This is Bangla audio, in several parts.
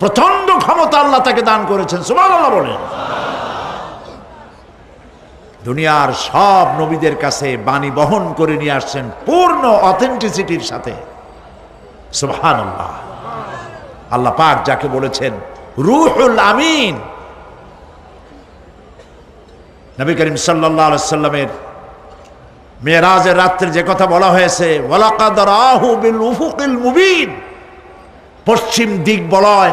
প্রচণ্ড ক্ষমতা আল্লাহ তাকে দান করেছেন। সুমান আল্লাহ বলেন। দুনিয়ার সব নবীদের কাছে বাণী বহন করে নিয়ে আসছেন পূর্ণ অথেন্টিসিটির সাথে। সুবহান আল্লাহ আল্লাহ পাক যাকে বলেছেন, রুহুল আমিন। নবী করিম সাল্লাহ সাল্লামের মেয়েরাজের রাত্রে যে কথা বলা হয়েছে, ওয়ালাকাদ রাহু বিল উফুকিল মুবিন। পশ্চিম দিক বলয়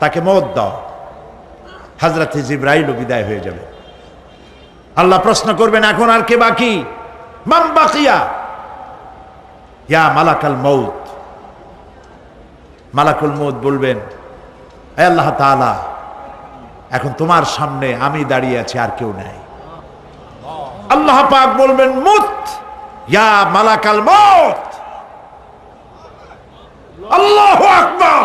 তাকে মত দাও। হজরতে জিব্রাইলও বিদায় হয়ে যাবে। আল্লাহ প্রশ্ন করবেন, এখন আর কে বাকি? মালাকাল মৌত মালাকুল মৌত বলবেন আল্লাহ তাআলা, এখন তোমার সামনে আমি দাঁড়িয়ে আছি, আর কেউ নাই। আল্লাহ পাক বলবেন, মুত, ইয়া মালাকাল মৌত আল্লাহু আকবার।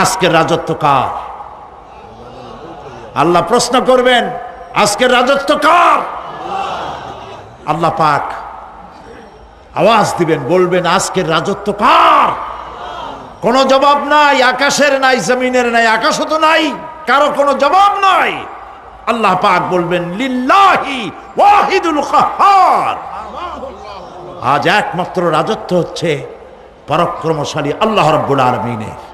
আজকের রাজত্ব কার? আল্লাহ প্রশ্ন করবেন, আজকের রাজত্ব কার? আল্লাহ পাক আওয়াজ দিবেন, বলবেন, আজকের রাজত্ব কার? কোনো জবাব নাই, আকাশের নাই, জমিনের নাই, আকাশও তো নাই, কারও কোনো জবাব নাই। আল্লাহ পাক বলবেন ওয়াহিদুল আজ একমাত্র রাজত্ব হচ্ছে পরাক্রমশালী আল্লাহ রাব্বুল আলামিনের।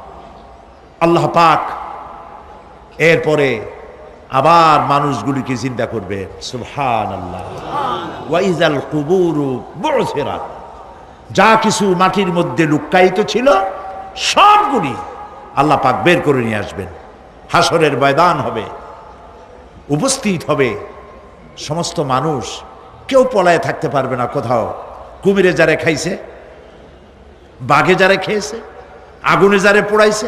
আল্লাহ পাক এরপরে আবার মানুষগুলিকে চিন্তা করবে। সুবহান আল্লাহ ওয়াইজাল কুবুরু বুসিরাত। যা কিছু মাটির মধ্যে লুক্কায়িত ছিল, সবগুলি আল্লাহ পাক বের করে নিয়ে আসবেন। হাসরের ময়দান হবে, উপস্থিত হবে, সমস্ত মানুষ, কেউ পলায় থাকতে পারবে না কোথাও। কুমিরে যারে খাইছে, বাঘে যারে খেয়েছে, আগুনে যারে পোড়াইছে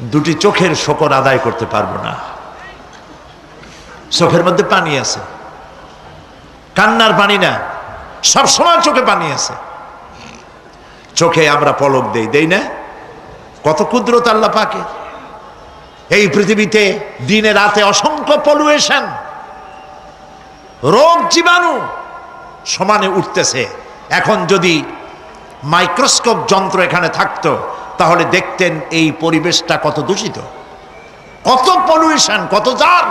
দুটি চোখের শকর আদায় করতে পারব না। চোখের মধ্যে পানি আছে। কান্নার পানি না, সব সময় চোখে পানি আছে। চোখে আমরা পলক দেই দেই না? কত ক্ষুদ্রতা আল্লাহ পাকে এই পৃথিবীতে দিনে রাতে অসংখ্য পলুয়েশন রোগ জীবাণু সমানে উঠতেছে। এখন যদি মাইক্রোস্কোপ যন্ত্র এখানে থাকতো তাহলে দেখতেন এই পরিবেশটা কত দূষিত, কত পলিউশন কত জার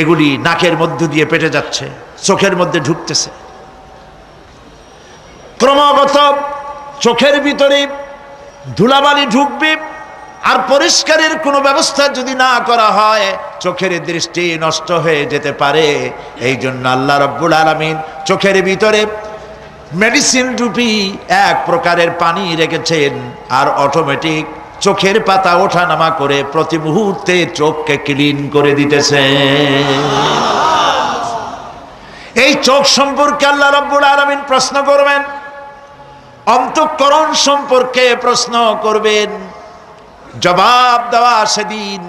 এগুলি নাকের মধ্য দিয়ে পেটে যাচ্ছে, চোখের মধ্যে ঢুকতেছে। ক্রমাগত চোখের ভিতরে ধুলাবালি ঢুকবে, আর পরিষ্কারের কোনো ব্যবস্থা যদি না করা হয়, চোখের দৃষ্টি নষ্ট হয়ে যেতে পারে। এই জন্য আল্লাহ রব্বুল আলমিন চোখের ভিতরে মেডিসিন রূপী এক প্রকারের পানি রেখেছেন আর অটোমেটিক চোখের পাতা ওঠানামা করে প্রতি মুহূর্তে চোখকে ক্লিন করে দিতেছে এই চোখ সম্পর্কে আল্লাহ রব্বুল আলমিন প্রশ্ন করবেন, অন্তঃকরণ সম্পর্কে প্রশ্ন করবেন, জবাব দেওয়া সেদিন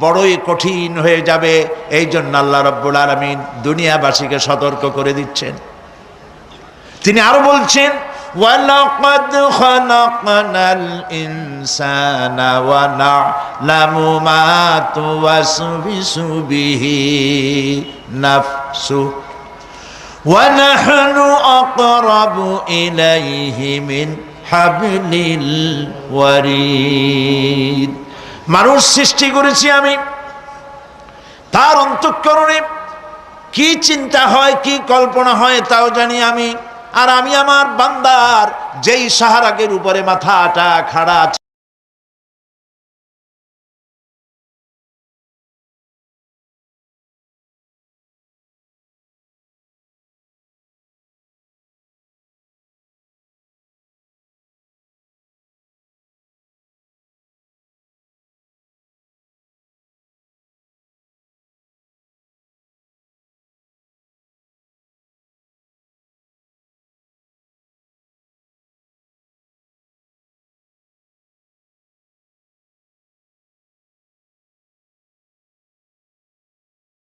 বড়ই কঠিন হয়ে যাবে এই জন্য আল্লাহ রব্বুল আলমিন দুনিয়াবাসীকে সতর্ক করে দিচ্ছেন। তিনি আরো বলছেন وَلَقَدْ خَلَقْنَا الْإِنسَانَ وَنَعْلَمُ مَا تُوَسْوِسُ بِهِ نَفْسُهُ ونحن أقرب إليه من حبل الوريد মানুষ সৃষ্টি করেছি আমি তার অন্তঃকরণে কি চিন্তা হয় কি কল্পনা হয় তাও জানি আমি আর আমি আমার বান্দার যেই সাহারাগের উপরে মাথাটা খাড়া